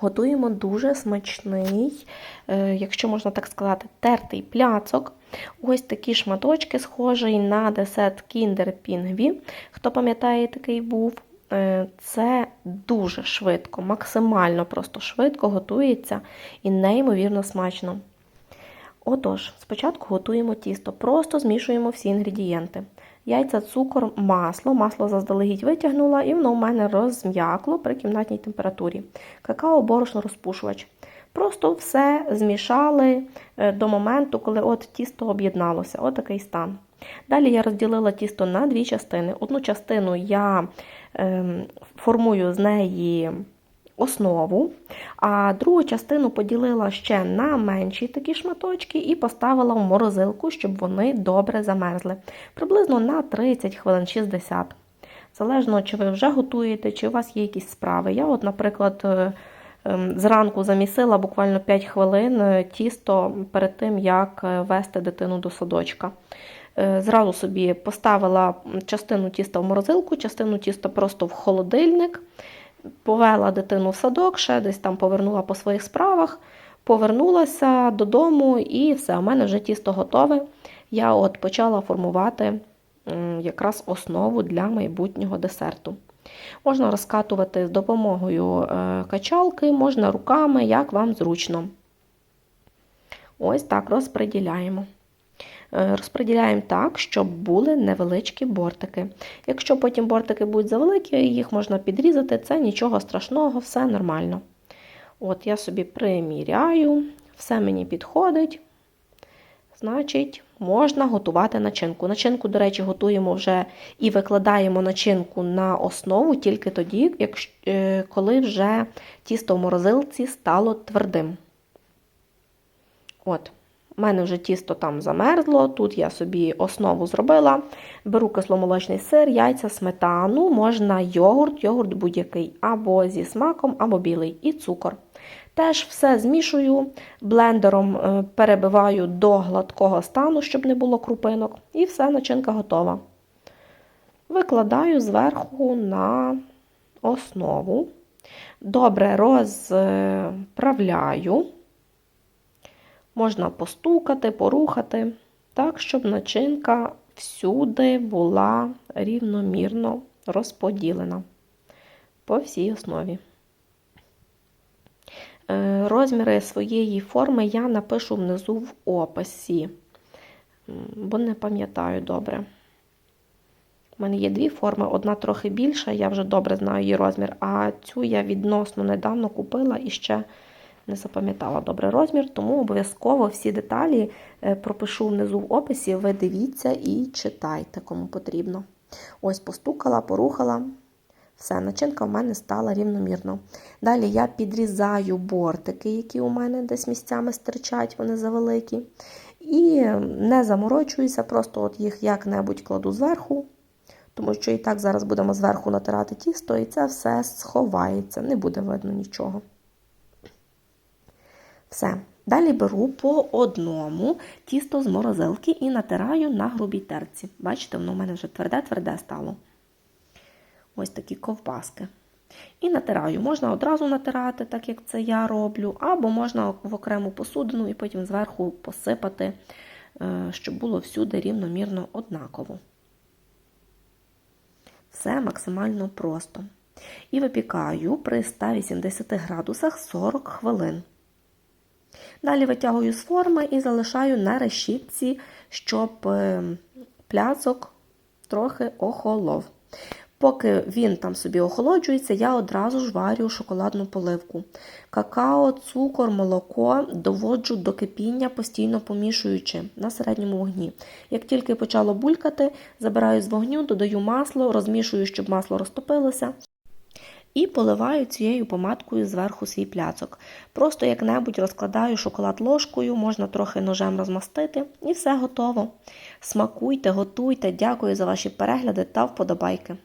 Готуємо дуже смачний, е, якщо можна так сказати, тертий пляцок. Ось такі шматочки, схожий на десерт Kinder Pingvi. Хто пам'ятає, такий був. Е, Це дуже швидко, максимально просто швидко готується і неймовірно смачно. Отож, спочатку готуємо тісто, просто змішуємо всі інгредієнти. Яйця, цукор, масло. Масло заздалегідь витягнула, і воно у мене розм'якло при кімнатній температурі. Какао, борошно, розпушувач. Просто все змішали е, до моменту, коли от тісто об'єдналося. Отакий стан. Далі я розділила тісто на дві частини. Одну частину я ем, формую з неї основу, а другу частину поділила ще на менші такі шматочки і поставила в морозилку, щоб вони добре замерзли. Приблизно на 30 хвилин 60. Залежно, чи ви вже готуєте, чи у вас є якісь справи. Я, от, наприклад, е, ем, зранку замісила буквально 5 хвилин е, тісто перед тим, як е, вести дитину до садочка. Зразу собі поставила частину тіста в морозилку, частину тіста просто в холодильник повела дитину в садок, ще десь там повернула по своїх справах, повернулася додому і все, у мене вже тісто готове. Я от почала формувати якраз основу для майбутнього десерту. Можна розкатувати з допомогою е, качалки, можна руками, як вам зручно. Ось так розподіляємо. Е, розподіляємо так, щоб були невеличкі бортики. Якщо потім бортики будуть завеликі, їх можна підрізати, це нічого страшного, все нормально. От Я собі приміряю, все мені підходить. Значить, можна готувати начинку. Начинку, до речі, готуємо вже і викладаємо начинку на основу тільки тоді, якщо, е, коли вже тісто в морозилці стало твердим. От. У мене вже тісто там замерзло, тут я собі основу зробила. Беру кисломолочний сир, яйця, сметану, можна йогурт, йогурт будь-який, або зі смаком, або білий, і цукор. Теж все змішую, блендером е, перебиваю до гладкого стану, щоб не було крупинок, і все, начинка готова. Викладаю зверху на основу. Добре розправляю. Можна постукати, порухати, так, щоб начинка всюди була рівномірно розподілена по всій основі. Е, розміри своєї форми я напишу внизу в описі, бо не пам'ятаю добре. У мене є дві форми, одна трохи більша, я вже добре знаю її розмір, а цю я відносно недавно купила і ще не запам'ятала добре розмір, тому обов'язково всі деталі е, пропишу внизу в описі, ви дивіться і читайте, кому потрібно. Ось постукала, порухала. Все, начинка в мене стала рівномірно. Далі я підрізаю бортики, які у мене десь місцями стирчать, вони завеликі. І не заморочуюся, просто от їх як-небудь кладу зверху, тому що і так зараз будемо зверху натирати тісто, і це все сховається, не буде видно нічого. Все. Далі беру по одному тісто з морозилки і натираю на грубій терці. Бачите, воно в мене вже тверде-тверде стало. Ось такі ковбаски. І натираю. Можна одразу натирати, так як це я роблю, або можна в окрему посудину і потім зверху посипати, е, щоб було всюди рівномірно однаково. Все максимально просто. І випікаю при 180 градусах 40 хвилин. Далі витягую з форми і залишаю на решітці, щоб е, пляцок трохи охолов. Поки він там собі охолоджується, я одразу ж варю шоколадну поливку. Какао, цукор, молоко доводжу до кипіння, постійно помішуючи на середньому вогні. Як тільки почало булькати, забираю з вогню, додаю масло, розмішую, щоб масло розтопилося. І поливаю цією помадкою зверху свій пляцок. Просто як-небудь розкладаю шоколад ложкою, можна трохи ножем розмастити, і все готово. Смакуйте, готуйте, дякую за ваші перегляди та вподобайки.